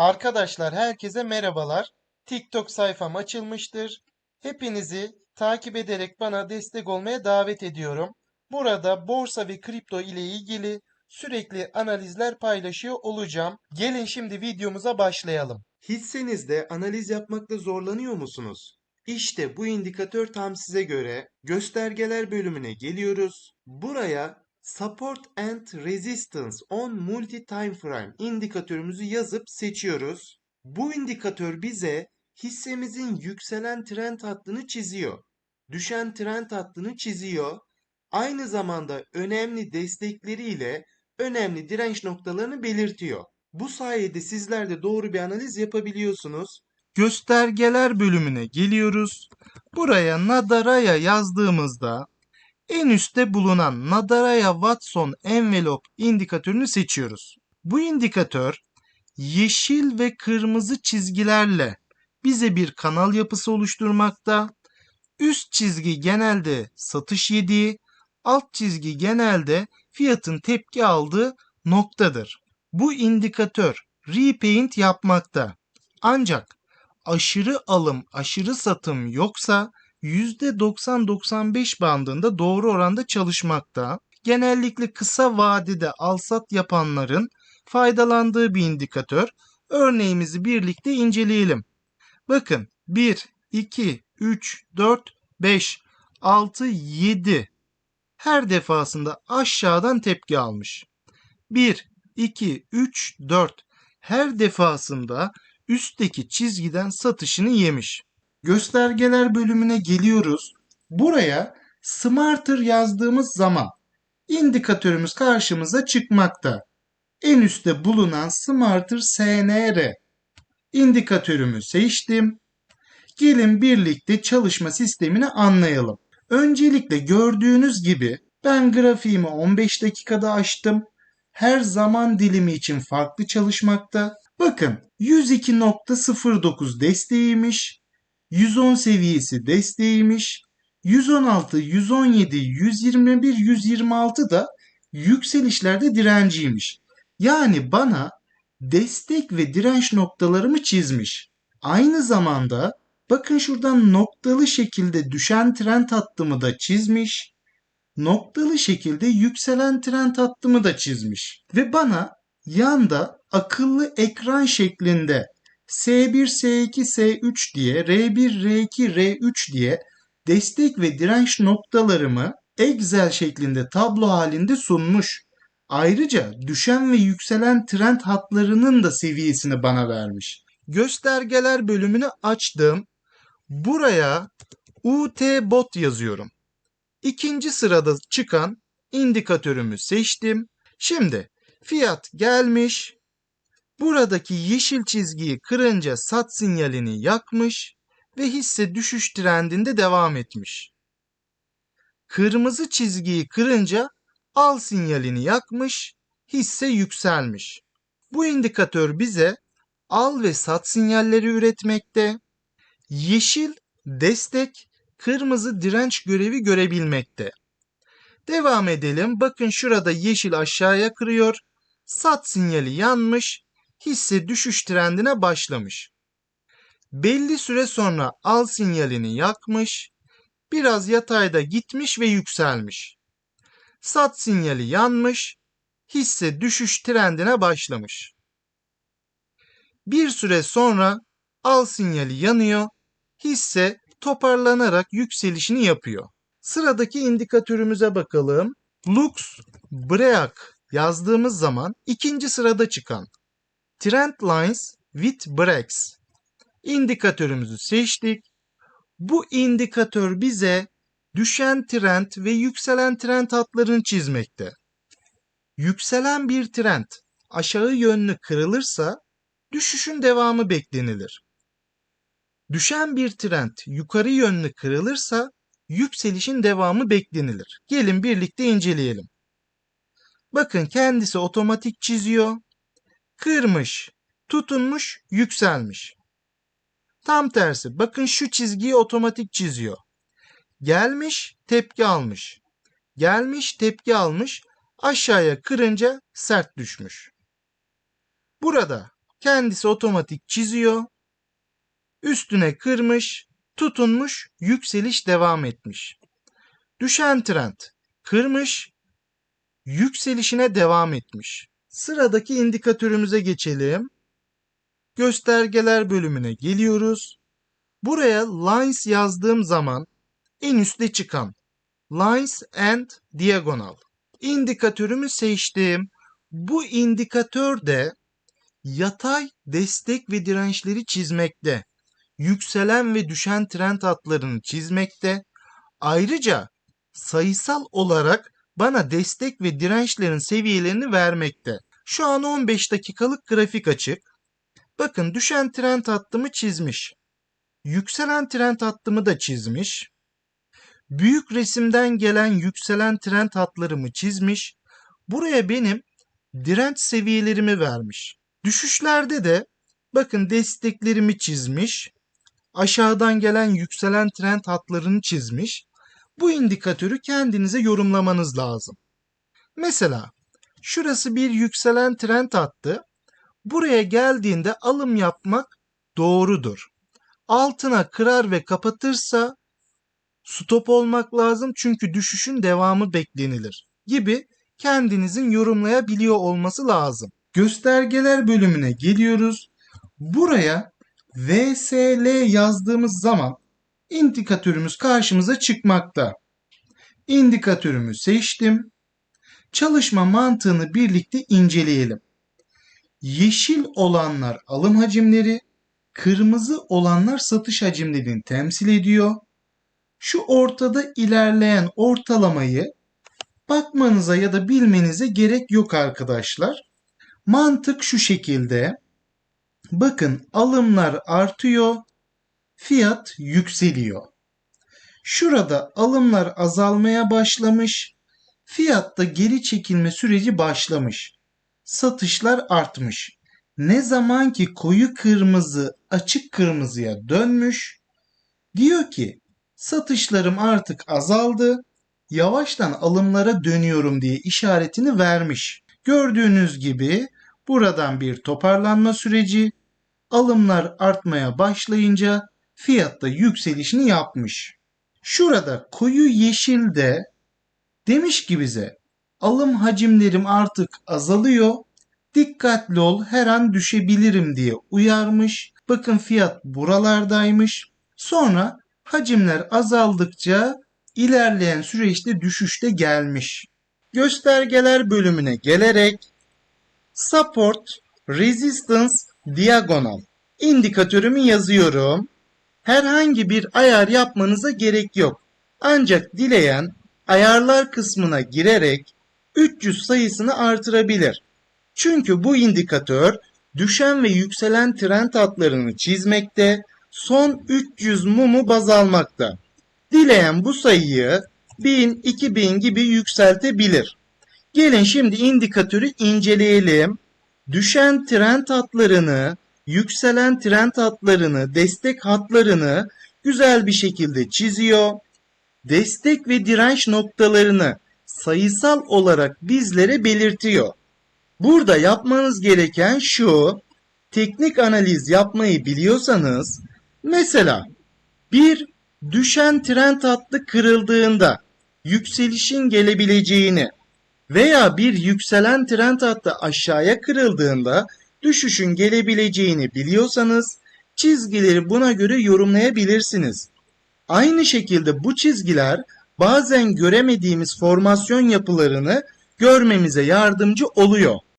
Arkadaşlar herkese merhabalar. TikTok sayfam açılmıştır. Hepinizi takip ederek bana destek olmaya davet ediyorum. Burada borsa ve kripto ile ilgili sürekli analizler paylaşıyor olacağım. Gelin şimdi videomuza başlayalım. Hissenizde analiz yapmakta zorlanıyor musunuz? İşte bu indikatör tam size göre. Göstergeler bölümüne geliyoruz. Buraya Support and Resistance on Multi Time Frame indikatörümüzü yazıp seçiyoruz. Bu indikatör bize hissemizin yükselen trend hattını çiziyor. Düşen trend hattını çiziyor. Aynı zamanda önemli destekleriyle önemli direnç noktalarını belirtiyor. Bu sayede sizler de doğru bir analiz yapabiliyorsunuz. Göstergeler bölümüne geliyoruz. Buraya Nadaraya yazdığımızda en üstte bulunan Nadaraya Watson Envelope indikatörünü seçiyoruz. Bu indikatör yeşil ve kırmızı çizgilerle bize bir kanal yapısı oluşturmakta. Üst çizgi genelde satış yediği, alt çizgi genelde fiyatın tepki aldığı noktadır. Bu indikatör repaint yapmakta. Ancak aşırı alım, aşırı satım yoksa %90-95 bandında doğru oranda çalışmakta. Genellikle kısa vadede alsat yapanların faydalandığı bir indikatör. Örneğimizi birlikte inceleyelim. Bakın 1, 2, 3, 4, 5, 6, 7 her defasında aşağıdan tepki almış. 1, 2, 3, 4 her defasında üstteki çizgiden satışını yemiş. Göstergeler bölümüne geliyoruz. Buraya Smarter yazdığımız zaman indikatörümüz karşımıza çıkmakta. En üstte bulunan Smarter SNR indikatörümü seçtim. Gelin birlikte çalışma sistemini anlayalım. Öncelikle gördüğünüz gibi ben grafiğimi 15 dakikada açtım. Her zaman dilimi için farklı çalışmakta. Bakın 102.09 desteğiymiş. 110 seviyesi desteğiymiş. 116, 117, 121, 126 da yükselişlerde direnciymiş. Yani bana destek ve direnç noktalarımı çizmiş. Aynı zamanda bakın şuradan noktalı şekilde düşen trend hattımı da çizmiş. Noktalı şekilde yükselen trend hattımı da çizmiş. Ve bana yanda akıllı ekran şeklinde S1, S2, S3 diye, R1, R2, R3 diye destek ve direnç noktalarımı Excel şeklinde tablo halinde sunmuş. Ayrıca düşen ve yükselen trend hatlarının da seviyesini bana vermiş. Göstergeler bölümünü açtım. Buraya UT bot yazıyorum. İkinci sırada çıkan indikatörümü seçtim. Şimdi fiyat gelmiş. Buradaki yeşil çizgiyi kırınca sat sinyalini yakmış ve hisse düşüş trendinde devam etmiş. Kırmızı çizgiyi kırınca al sinyalini yakmış, hisse yükselmiş. Bu indikatör bize al ve sat sinyalleri üretmekte. Yeşil destek, kırmızı direnç görevi görebilmekte. Devam edelim. Bakın şurada yeşil aşağıya kırıyor. Sat sinyali yanmış. Hisse düşüş trendine başlamış. Belli süre sonra al sinyalini yakmış. Biraz yatayda gitmiş ve yükselmiş. Sat sinyali yanmış. Hisse düşüş trendine başlamış. Bir süre sonra al sinyali yanıyor. Hisse toparlanarak yükselişini yapıyor. Sıradaki indikatörümüze bakalım. Lux Break yazdığımız zaman ikinci sırada çıkan Trend Lines with Breaks indikatörümüzü seçtik. Bu indikatör bize düşen trend ve yükselen trend hatlarını çizmekte. Yükselen bir trend aşağı yönlü kırılırsa düşüşün devamı beklenilir. Düşen bir trend yukarı yönlü kırılırsa yükselişin devamı beklenilir. Gelin birlikte inceleyelim. Bakın kendisi otomatik çiziyor. Kırmış, tutunmuş, yükselmiş. Tam tersi. Bakın şu çizgiyi otomatik çiziyor. Gelmiş, tepki almış. Gelmiş, tepki almış. Aşağıya kırınca sert düşmüş. Burada kendisi otomatik çiziyor. Üstüne kırmış, tutunmuş, yükseliş devam etmiş. Düşen trend kırmış, yükselişine devam etmiş. Sıradaki indikatörümüze geçelim. Göstergeler bölümüne geliyoruz. Buraya lines yazdığım zaman en üstte çıkan lines and diagonal indikatörümü seçtim. Bu indikatör de yatay destek ve dirençleri çizmekte. Yükselen ve düşen trend hatlarını çizmekte. Ayrıca sayısal olarak bana destek ve dirençlerin seviyelerini vermekte. Şu an 15 dakikalık grafik açık. Bakın düşen trend hattımı çizmiş. Yükselen trend hattımı da çizmiş. Büyük resimden gelen yükselen trend hatlarımı çizmiş. Buraya benim direnç seviyelerimi vermiş. Düşüşlerde de bakın desteklerimi çizmiş. Aşağıdan gelen yükselen trend hatlarını çizmiş. Bu indikatörü kendinize yorumlamanız lazım. Mesela şurası bir yükselen trend hattı. Buraya geldiğinde alım yapmak doğrudur. Altına kırar ve kapatırsa stop olmak lazım çünkü düşüşün devamı beklenilir gibi kendinizin yorumlayabiliyor olması lazım. Göstergeler bölümüne geliyoruz. Buraya VSL yazdığımız zaman indikatörümüz karşımıza çıkmakta. İndikatörümü seçtim. Çalışma mantığını birlikte inceleyelim. Yeşil olanlar alım hacimleri, kırmızı olanlar satış hacimlerini temsil ediyor. Şu ortada ilerleyen ortalamayı bakmanıza ya da bilmenize gerek yok arkadaşlar. Mantık şu şekilde. Bakın alımlar artıyor, fiyat yükseliyor. Şurada alımlar azalmaya başlamış, fiyatta geri çekilme süreci başlamış. Satışlar artmış. Ne zaman ki koyu kırmızı açık kırmızıya dönmüş, diyor ki satışlarım artık azaldı, yavaştan alımlara dönüyorum diye işaretini vermiş. Gördüğünüz gibi buradan bir toparlanma süreci, alımlar artmaya başlayınca fiyatta yükselişini yapmış. Şurada koyu yeşilde demiş ki bize alım hacimlerim artık azalıyor. Dikkatli ol her an düşebilirim diye uyarmış. Bakın fiyat buralardaymış. Sonra hacimler azaldıkça ilerleyen süreçte düşüşte gelmiş. Göstergeler bölümüne gelerek support, resistance, diagonal indikatörümü yazıyorum. Herhangi bir ayar yapmanıza gerek yok. Ancak dileyen ayarlar kısmına girerek 300 sayısını artırabilir. Çünkü bu indikatör düşen ve yükselen trend hatlarını çizmekte, son 300 mumu baz almakta. Dileyen bu sayıyı 1000, 2000 gibi yükseltebilir. Gelin şimdi indikatörü inceleyelim. Düşen trend hatlarını, yükselen trend hatlarını, destek hatlarını güzel bir şekilde çiziyor. Destek ve direnç noktalarını sayısal olarak bizlere belirtiyor. Burada yapmanız gereken şu, teknik analiz yapmayı biliyorsanız, mesela bir düşen trend hattı kırıldığında yükselişin gelebileceğini veya bir yükselen trend hattı aşağıya kırıldığında düşüşün gelebileceğini biliyorsanız çizgileri buna göre yorumlayabilirsiniz. Aynı şekilde bu çizgiler bazen göremediğimiz formasyon yapılarını görmemize yardımcı oluyor.